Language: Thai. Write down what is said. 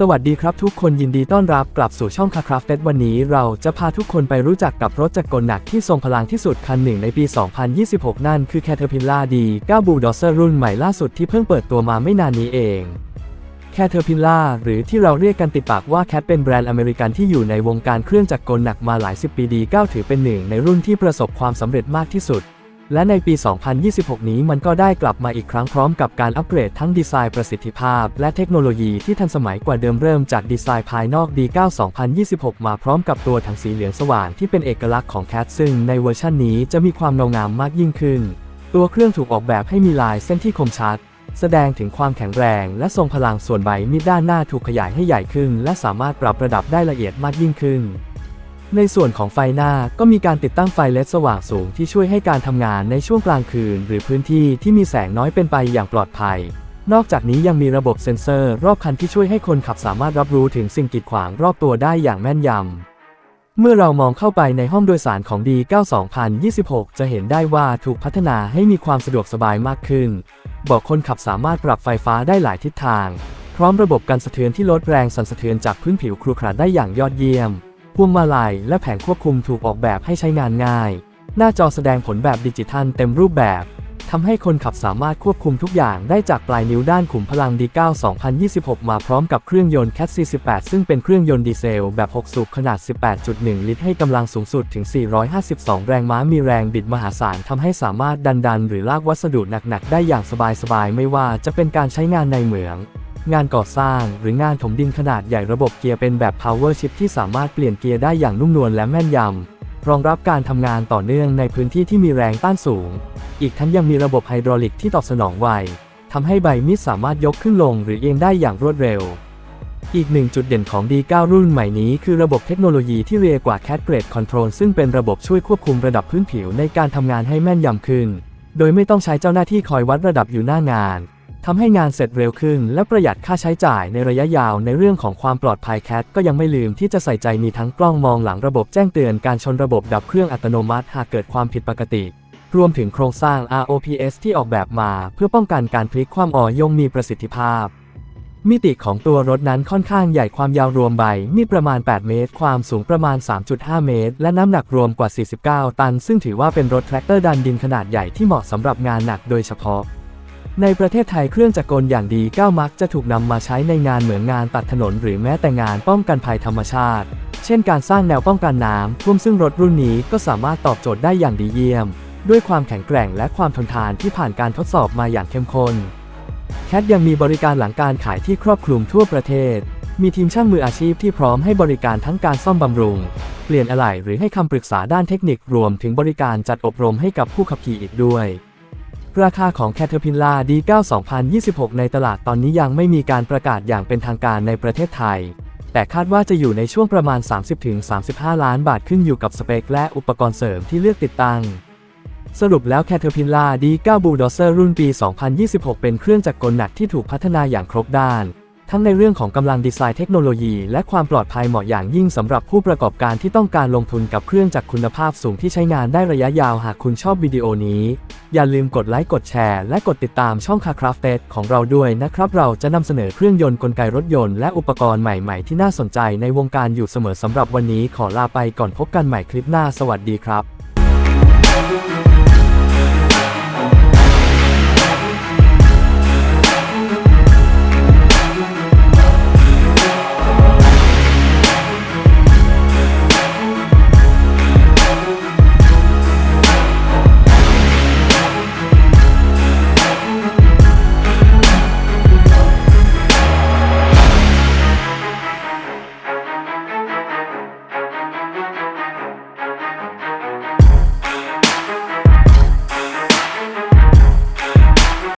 สวัสดีครับทุกคนยินดีต้อนรับกลับสู่ช่องคาคราฟเตวันนี้เราจะพาทุกคนไปรู้จักกับรถจักรกลหนักที่ทรงพลังที่สุดคันหนึ่งในปี 2026 นั่นคือ Caterpillar D9 Bulldozer รุ่นใหม่ล่าสุดที่เพิ่งเปิดตัวมาไม่นานนี้เอง Caterpillar หรือที่เราเรียกกันติดปากว่า Cat เป็นแบรนด์อเมริกันที่อยู่ในวงการเครื่องจักรกลหนักมาหลายสิบปี D9 ถือเป็นหนึ่งในรุ่นที่ประสบความสำเร็จมากที่สุด และในปี 2026 นี้มันก็ได้กลับมาอีกครั้งพร้อมกับการอัปเกรดทั้งดีไซน์ประสิทธิภาพ และเทคโนโลยีที่ทันสมัยกว่าเดิมเริ่มจากดีไซน์ภายนอก D9 2026 มาพร้อมกับตัวถังสีเหลืองสว่างที่เป็นเอกลักษณ์ของ Cat ซึ่งในเวอร์ชันนี้จะมีความเงางามมากยิ่งขึ้น ตัวเครื่องถูกออกแบบให้มีลายเส้นที่คมชัด แสดงถึงความแข็งแรงและทรงพลังส่วนใบมีดด้านหน้าถูกขยายให้ใหญ่ขึ้น และสามารถปรับระดับได้ละเอียดมากยิ่งขึ้น ในส่วนของไฟหน้าก็มีการติดตั้งไฟเลสสว่างสูงที่ช่วยให้การทำงานในช่วงกลางคืน หรือพื้นที่ที่มีแสงน้อยเป็นไปอย่างปลอดภัย นอกจากนี้ยังมีระบบเซ็นเซอร์ รอบคันที่ช่วยให้คนขับสามารถรับรู้ถึงสิ่งกีดขวางรอบตัวได้อย่างแม่นยำ เมื่อเรามองเข้าไปในห้องโดยสารของ D9 2026 จะเห็นได้ว่าถูกพัฒนาให้มีความสะดวกสบายมากขึ้น บอกคนขับสามารถปรับไฟฟ้าได้หลายทิศทาง พร้อมระบบกันสะเทือนที่ลดแรงสั่นสะเทือนจากพื้นผิวครุขระได้อย่างยอดเยี่ยม พวงมาลัยและแผงควบคุมถูกออกแบบให้ใช้งานง่าย หน้าจอแสดงผลแบบดิจิทัลเต็มรูปแบบทำให้คนขับสามารถควบคุมทุกอย่างได้จากปลายนิ้วด้านขุมพลัง D9 2026 มาพร้อมกับเครื่องยนต์ Cat C18 ซึ่งเป็นเครื่องยนต์ดีเซล แบบ 6 สูบขนาด 18.1 ลิตร ให้กำลังสูงสุดถึง 452 แรงม้ามีแรงบิดมหาศาลทำให้สามารถดันดันหรือลากวัสดุหนัก ๆ ได้อย่างสบาย ๆ ไม่ว่าจะเป็นการใช้งานในเหมือง งานก่อสร้างหรืองานถมดินขนาดใหญ่ระบบเกียร์เป็นแบบ Power Shift ที่สามารถเปลี่ยนเกียร์ได้อย่างนุ่มนวลและแม่นยำ รองรับการทำงานต่อเนื่องในพื้นที่ที่มีแรงต้านสูง อีกทั้งยังมีระบบไฮดรอลิกที่ตอบสนองไวทำให้ใบมีดสามารถยกขึ้นลงหรือเอียงได้อย่างรวดเร็ว อีกหนึ่งจุดเด่นของ D9 รุ่นใหม่นี้คือระบบเทคโนโลยีที่เรียกว่า Cat Grade Control ซึ่งเป็นระบบช่วยควบคุมระดับพื้นผิวในการทำงานให้แม่นยำขึ้น โดยไม่ต้องใช้เจ้าหน้าที่คอยวัดระดับอยู่หน้างาน ทำให้งานเสร็จเร็วขึ้น และประหยัดค่าใช้จ่ายในระยะยาวในเรื่องของความปลอดภัยแคทก็ยังไม่ลืมที่จะใส่ใจมีทั้งกล้องมองหลังระบบแจ้งเตือนการชนระบบดับเครื่องอัตโนมัติหากเกิดความผิดปกติ รวมถึงโครงสร้าง ROPS ที่ออกแบบมา เพื่อป้องกันการพลิกคว่ำอ่อยงมีประสิทธิภาพ มิติของตัวรถนั้นค่อนข้างใหญ่ความยาวรวมใบ มีประมาณ 8 เมตร ความสูงประมาณ 3.5 เมตร และน้ำหนักรวมกว่า 49 ตัน ซึ่งถือว่าเป็นรถแทรกเตอร์ดันดินขนาดใหญ่ที่เหมาะสำหรับงานหนักโดยเฉพาะ ในประเทศไทยเครื่องจักรกลอย่างดีก้ามักจะถูกนำมาใช้ในงานเหมือนงานตัดถนนหรือแม้แต่งานป้องกันภัยธรรมชาติ เช่นการสร้างแนวป้องกันน้ำท่วมซึ่งรถรุ่นนี้ก็สามารถตอบโจทย์ได้อย่างดีเยี่ยม ด้วยความแข็งแกร่งและความทนทานที่ผ่านการทดสอบมาอย่างเข้มข้นแคทยังมีบริการหลังการขายที่ครอบคลุมทั่วประเทศ มีทีมช่างมืออาชีพที่พร้อมให้บริการทั้งการซ่อมบำรุง เปลี่ยนอะไหล่หรือให้คำปรึกษาด้านเทคนิครวมถึงบริการจัดอบรมให้กับผู้ขับขี่อีกด้วย ราคาของ Caterpillar D9 2026 ในตลาดตอนนี้ยังไม่มีการประกาศอย่างเป็นทางการในประเทศไทย แต่คาดว่าจะอยู่ในช่วงประมาณ 30-35 ล้านบาทขึ้นอยู่กับสเปคและอุปกรณ์เสริมที่เลือกติดตั้ง สรุปแล้ว Caterpillar D9 Bulldozer รุ่นปี 2026 เป็นเครื่องจักรกลหนักที่ถูกพัฒนาอย่างครบด้าน ทั้งในเรื่องของกำลังดีไซน์เทคโนโลยี และความปลอดภัยเหมาะอย่างยิ่งสำหรับผู้ประกอบการที่ต้องการลงทุนกับเครื่องจักรคุณภาพสูงที่ใช้งานได้ระยะยาวหากคุณชอบวิดีโอนี้ อย่าลืมกดไลค์กดแชร์ และกดติดตามช่อง Car Craft ของเราด้วยนะครับ เราจะนำเสนอเครื่องยนต์กลไกรถยนต์และอุปกรณ์ใหม่ๆ ที่น่าสนใจในวงการอยู่เสมอสำหรับวันนี้ขอลาไปก่อนพบกันใหม่คลิปหน้าสวัสดีครับ